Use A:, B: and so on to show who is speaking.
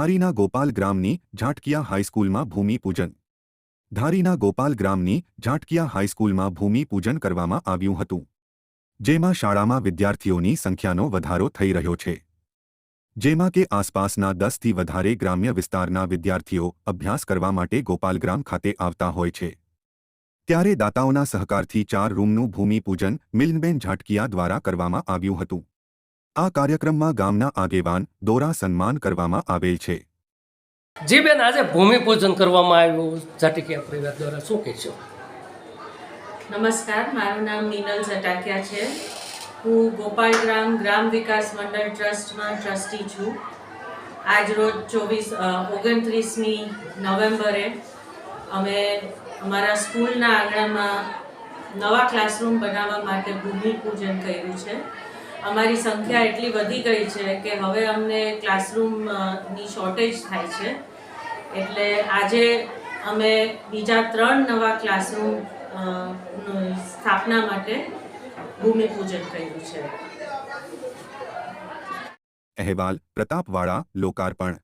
A: ધારીના ગોપાલ ગ્રામની ઝાટકિયા હાઈસ્કૂલમાં ભૂમિપૂજન. ધારીના ગોપાલ ગ્રામની ઝાટકિયા હાઈસ્કૂલમાં ભૂમિપૂજન કરવામાં આવ્યું હતું. જેમાં શાળામાં વિદ્યાર્થીઓની સંખ્યાનો વધારો થઈ રહ્યો છે. જેમાં કે આસપાસના દસથી વધારે ગ્રામ્ય વિસ્તારના વિદ્યાર્થીઓ અભ્યાસ કરવા માટે ગોપાલગ્રામ ખાતે આવતા હોય છે. ત્યારે દાતાઓના સહકારથી ચાર રૂમનું ભૂમિપૂજન મિલનબેન ઝાટકિયા દ્વારા કરવામાં આવ્યું હતું. આ કાર્યક્રમમાં ગામના આગેવાન દોરા સન્માન કરવામાં આવેલ છે.
B: જી બેન આજે ભૂમિપૂજન કરવામાં આવ્યું. ઝાટીકિયા પરિવાર દ્વારા શું કહેશો?
C: નમસ્કાર મારું નામ નીનલ જટાકિયા છે. હું ગોપાલગ્રામ ગ્રામ વિકાસ મંડળ ટ્રસ્ટમાં ટ્રસ્ટી છું. આજ રોજ ચોવીસ ઓગણત્રીસમી નવેમ્બરે અમે અમારા સ્કૂલના આંગણામાં નવા ક્લાસરૂમ બનાવવા માટે ભૂમિપૂજન કર્યું છે. અમારી સંખ્યા એટલી વધી ગઈ છે કે હવે અમને ક્લાસરૂમની શોર્ટેજ થાય છે. એટલે આજે અમે બીજા ત્રણ નવા ક્લાસરૂમ સ્થાપના માટે ભૂમિપૂજન કર્યું છે.
A: અહેવાલ પ્રતાપવાળા, લોકાર્પણ.